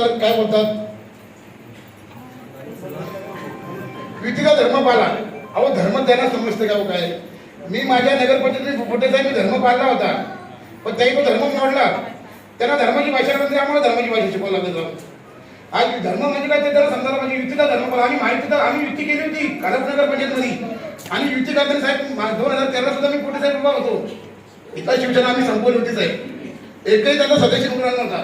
तर काय बोलतात? युतीचा धर्म पाला अहो धर्म त्यांना समजते का हो काय? मी माझ्या नगरपंचायतीत फुटेचा मी धर्म पाळला होता. पण त्याही तो धर्म मोडला त्यांना धर्माची भाषा म्हणजे आम्हाला धर्माची भाषा शिकवायला लागत आज धर्म म्हणजे काय ते त्याला समजायला म्हणजे युतीचा धर्म पाला आम्ही माहिती तर आम्ही युती केली होती खरंच नगरपंचायतमध्ये आणि युती करताना साहेब दोन हजार तेरा सुद्धा मी कुठे साहेब उभा होतो. इथला शिवसेना आम्ही संपवली होती साहेब. एकही त्याचा सदस्य निवडला नव्हता.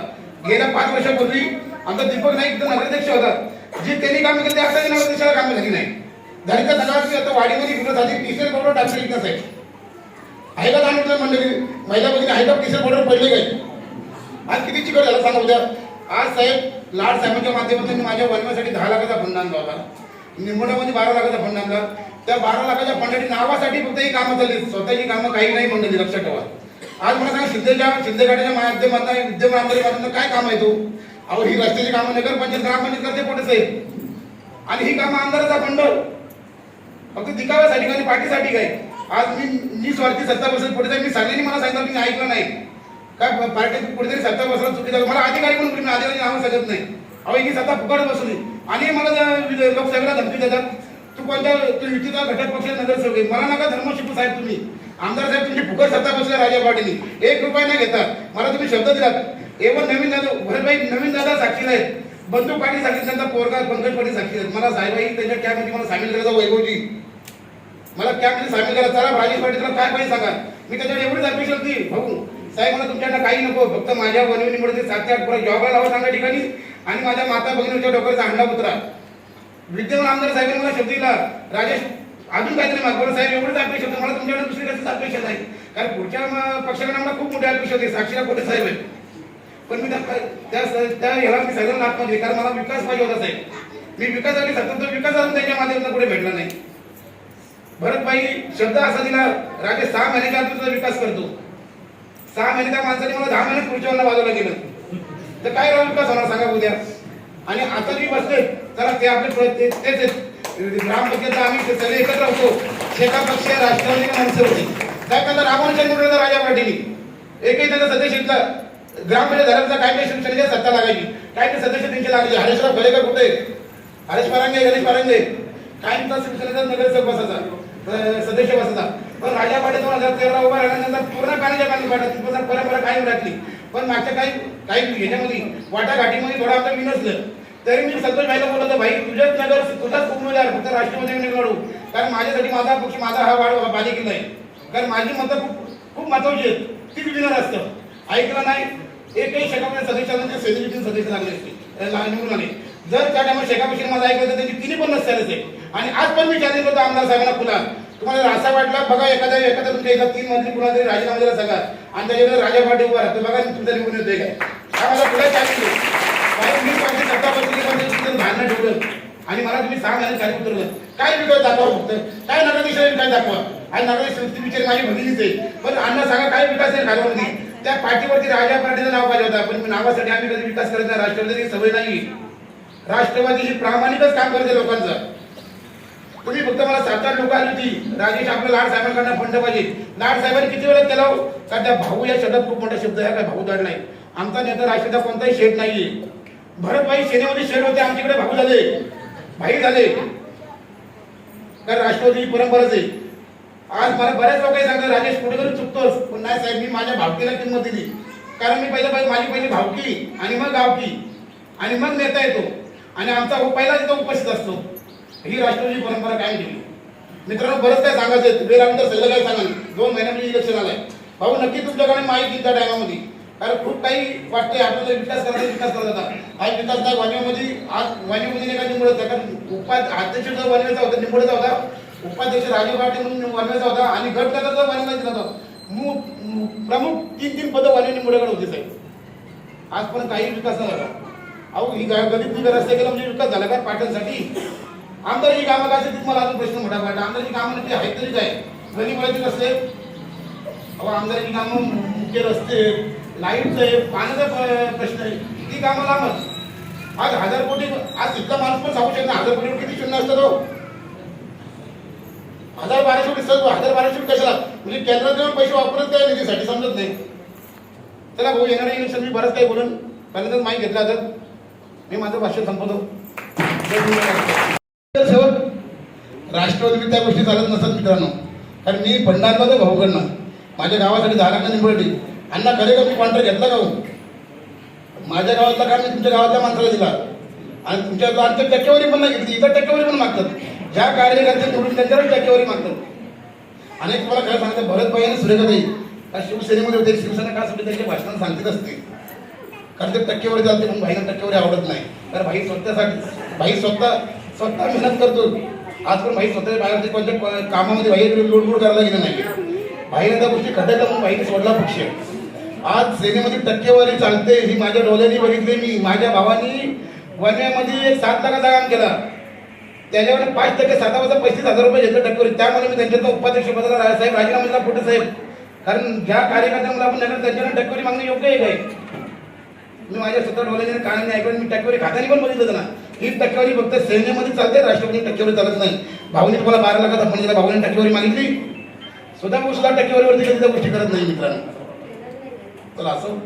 गेल्या पाच वर्षापूर्वी आमचा दीपक नाईक इथं नगराध्यक्ष होता जे त्यांनी काम केलं ते आताही नगराध्यक्षाला कामं झाली नाही. धडका झाला की आता वाडीमध्ये विरोध झाली? टीचर बरोबर टाकले इथं साहेब. आहे का सांगितलं मंडळी? महिला भगिनी आहे का टीचर बरोबर पडले काय? आज किती चिकट झाला सांगा उद्या. आज साहेब लाड साहेबांच्या माध्यमातून माझ्या वनवासाठी दहा लाखाचा फंड आणला होता. निंबोड्यामध्ये बारा लाखाचा फंड आणला. त्या बारा लाखाच्या फंडाची नावासाठी फक्त ही कामं चालली. स्वतःची कामं काही नाही मंडळी लक्षात ठेवा. आज मला सांगा शिंदेच्या शिंदे गाडीच्या माध्यमातून विद्यमान आंदोलनातून काय काम आहे तो? अहो ही रस्त्याची कामं नगरपंचायत ग्रामपंचायत करते कुठे साहेब? आणि ही कामं आमदाराचा फंड. फक्त दिखाव्यासाठी आणि पाठीसाठी काय? आज मी मी स्वार्थी सत्ता बसत पुढे जाईल. मी सांगेल मला सांगितलं मी ऐकलं नाही. काय पार्टी कुठेतरी सत्ता बसला चुकीचा मला अधिकारी म्हणून मी अधिकारी नाव सांगत नाही. अहो ही सत्ता फुकट बसली आणि मला लोकसभेला धमकी देतात तू कोणत्या तू युतीचा घटक पक्ष नगरसेवक मला नका धर्म शिकू साहेब तुम्ही. आमदार साहेब तुमची फुकट सत्ता बसल्या राजा पाटील एक रुपया नाही घेता मला तुम्ही शब्द दिलात. एवढं नवीन दादा भरभाई नवीन दादा साक्षी आहेत. बंधू पाटील साक्षी त्यांचा पोरगा पंकज पाटील साक्षी आहेत. मला साहेबाई त्यांच्या कॅबमध्ये मला सामील करायचा वैभवजी. मला कॅबमध्ये सामील करा चला राजेश पाटील तुला काय पाहिजे सांगा. मी त्याच्यावर एवढीच अपेक्षा होती. भाऊ साहेब मला तुमच्याकडे काही नको फक्त माझ्या वनविनीमुळे ते सात ते आठ पुढे जॉबला लावा चांगल्या ठिकाणी आणि माझ्या माता भगिनीच्या डोक्याचा अंडा उतरा. विद्यमान आमदार साहेबांनी मला शब्द दिला. राजेश अजून काहीतरी मागवलं साहेब एवढंच अपेक्षा होतं. मला तुमच्याकडे दुसरी कसं अपेक्षा नाही. कारण पुढच्या पक्षाकडे मला खूप मोठी अपेक्षा होती. साक्षीला कोटे साहेब आहेत. पण मी त्या त्या त्या ह्याला मी सगळं लाभ पाहिजे कारण मला विकास पाहिजे होता साहेब. मी विकासासाठी तो विकास अजून त्यांच्या माध्यमातून पुढे भेटला नाही. भरतभाई शब्द असा दिला राजे सहा महिन्याच्या आत तुझा विकास करतो? सहा महिने त्या माणसाने मला दहा महिने खुर्चीवर वाजवलं गेलं. तर काय राव विकास होणार सांगा उद्या? आणि आता जी बसले चला ते आपले ते- तेच आहेत. ग्रामपंचायत आम्ही सगळे एकत्र होतो. शेका पक्ष राष्ट्रवादी माणसं होती. काय करता रामानुजन राजा पाटील. एकही त्याचा सदस्य ग्रामपंचायत झाल्यानंतर काय काही शिवसेनेच्या सत्ता लागायची? काय ते सदस्य त्यांची लागले? हरेशराव खलेकर कुठे? हरेश परांगे गणेश परांगे. काय म्हणतात शिवसेनेचा नगरसेवक बसायचा. सदस्य बसायचा. पण राजा पाटील दोन हजार तेरा उभा राहिल्यानंतर पूर्ण पाण्याच्या पाणी वाटत पण परंपरा कायम राखली. पण मागच्या काही काही ह्याच्यामध्ये वाटाघाटीमध्ये थोडं आमचं विनसलं तरी मी संतोष भाईला बोलत भाई तुझ्याच नगर तुझाच उमेदवार फक्त राष्ट्रपती निवडू. कारण माझ्यासाठी माझा पक्ष माझा हा वाढ बाजी केला आहे. कारण माझी मतं खूप खूप महत्वाची आहेत. ती विनर असतं. ऐकलं नाही एकही शेकापच्या सदस्यांना सेलिब्रिटी सदस्य लागले असते निवडून आले जर त्या टायमा शेकापशी माझं ऐकलं तर त्यांची तिन्ही पण नसते आहे आणि आज पण मी चॅलेंज करतो आमदार साहेबांना फुला तुम्हाला असा वाटला बघा एखाद्या एखादा तुमच्या एका तीन मधली कुणा तरी राजीनामा दिला सांगा. आणि त्याच्याकडे राजा पाटील उभा राहतो. बघा तुमचा निवडून येतोय काय. हा मला पुढे चॅलेंज कारण मी पाहिजे सत्ता बसली भांडणं ठेवलं. आणि मला तुम्ही सांगा आणि काय उतरलं. काय विकास दाखवा फक्त. काय नगराधीश काय दाखवा. आणि नगराधीश ती माझी भगिनीच आहे. पण अण्णा सांगा काय विकास आहे खाल्यावरती त्या पाठीवरती राजा पार्टीचं नाव पाहिजे होता. पण नावासाठी आम्ही कधी विकास करत नाही. राष्ट्रवादी सवय नाही राष्ट्रवादी ही प्रामाणिकच काम करते लोकांचं. तुम्ही फक्त मला सात आठ लोक आली होती. राजेश आपल्या लाड साहेबांकडनं फंड पाहिजे. लाड साहेबांनी किती वेळा केला हो? सध्या भाऊ या शब्दात खूप मोठा शब्द आहे. काय भाऊ दाड नाही. आमचा नेता राष्ट्रचा कोणताही शेड नाहीये. भरतभाई सेनेमध्ये शेड होते. आमच्याकडे भाऊ झाले. भाई झाले. कारण राष्ट्रवादी ही परंपराच आहे. आज मला बऱ्याच लोकांनी सांगतात राजेश कुठे तरी चुकतोस. पण नाही साहेब मी माझ्या भावकीला किंमत दिली. कारण मी पहिलं पाहिजे माझी पहिली भावकी आणि मग गावकी. आणि मग नेता येतो. आणि आमचा पहिला तिथं उपस्थित असतो ही राष्ट्रवादी परंपरा काय ठेवली. मित्रांनो बरंच काय सांगायचं आहे. वेळ आम्ही तर सगळं काय सांगाल दोन महिन्यामध्ये इलेक्शन आलंय. भाऊ नक्की तुमच्याकडे माहिती त्या टायमामध्ये कारण खूप काही वाटते आपल्याला विकास करायचा विकास करत होता आज विकास नाही वाणीमध्ये आज वाणीमध्ये नाही का निवडत कारण उपाय अध्यक्ष जो वाणीचा होता निवडचा होता. उपाध्यक्ष राजीव पाटील म्हणून वाणीचा होता आणि गट नेता वाणीला होता. मु- प्रमुख तीन तीन पदं वाणी निवडकडे होती साहेब. आज पण काही विकास नाही. झाला अहो ही गा- गरीब निघा रस्ते केला म्हणजे विकास झाला काय पाटणसाठी? आमदारची कामं काय तुम्हाला मला अजून प्रश्न मोठा पाहिजे आमदारची कामं नक्की आहेत तरी काय? गरीबाची रस्ते. अहो आमदारची कामं मुख्य रस्ते. लाईटचं आहे पाण्याचा प्रश्न आहे. ती कामं लांबच आज हजार कोटी आज इतका माणूस पण सांगू शकत हजार कोटी किती शून्य असतं हजार बाराशे कोटी सहज हजार बाराशे कोटी कशाला? म्हणजे केंद्रात पैसे वापरत काय निधीसाठी समजत नाही. चला भाऊ येणार इलेक्शन मी बरंच काही बोलून पहिल्यांदाच माहिती घेतला तर मी माझं भाष्य संपवतो. राष्ट्रवादी त्या गोष्टी चालत नसतात मित्रांनो. कारण मी फंडातला तो भाऊकडनं माझ्या गावासाठी दहा लाख निवडली अण्णा खरे का मी कॉन्ट्रॅक्ट घेतला का हो? माझ्या गावातला काम मी तुमच्या गावातल्या माणसाला दिला? आणि तुमच्या आमच्या टक्केवारी पण नाही घेतली इतर टक्केवारी पण मागतात. ज्या कार्यकर्ते तुम्ही त्यांच्यावर टक्केवारी मागतात अनेक तुम्हाला खरं सांगतं भरत भाई आणि सुरेखाताई का शिवसेनेमध्ये होते. शिवसेना का सगळे त्यांचे भाषण सांगत असते? कारण ते टक्केवारी चालते पण भाईला टक्केवारी आवडत नाही. तर भाई स्वतःसाठी भाई स्वतः स्वतः मेहनत करतो. आज पण भाई स्वतः बाहेर कोणत्या कामामध्ये भाई लोड करायला गेलं नाही. भाईने त्या गोष्टी घटायला म्हणून भाईने सोडला पक्ष. आज सेनेमध्ये टक्केवारी चालते. ही माझ्या डोळ्यांनी बघितली मी. माझ्या भावानी वन्यामध्ये सात लाखाचा काम केला. त्याच्यावर पाच टक्के सात वाजता पस्तीस हजार रुपये घेतले टक्केवर. त्यामुळे मी त्यांच्यातून उपाध्यक्ष पदाला साहेब राजीनामा दिला पुढे साहेब. कारण ज्या कार्यकर्त्यांना आपण नगर त्यांच्याकडे टक्केवारी मागणं योग्य आहे काय? मी माझ्या स्वतः डोळ्याने कानाने ऐकून मी टक्केवारी खात्याने पण बघितलं ना ही टक्केवारी फक्त सैन्यामध्ये चालते राष्ट्रपती टक्केवारी चालत नाही. भाऊने तुम्हाला बारा लाखात आपण दिला भाऊने टक्केवारी मागितली. स्वतः सुद्धा टक्केवारीवरती कधी त्या गोष्टी करत नाही मित्रांनो. चला असं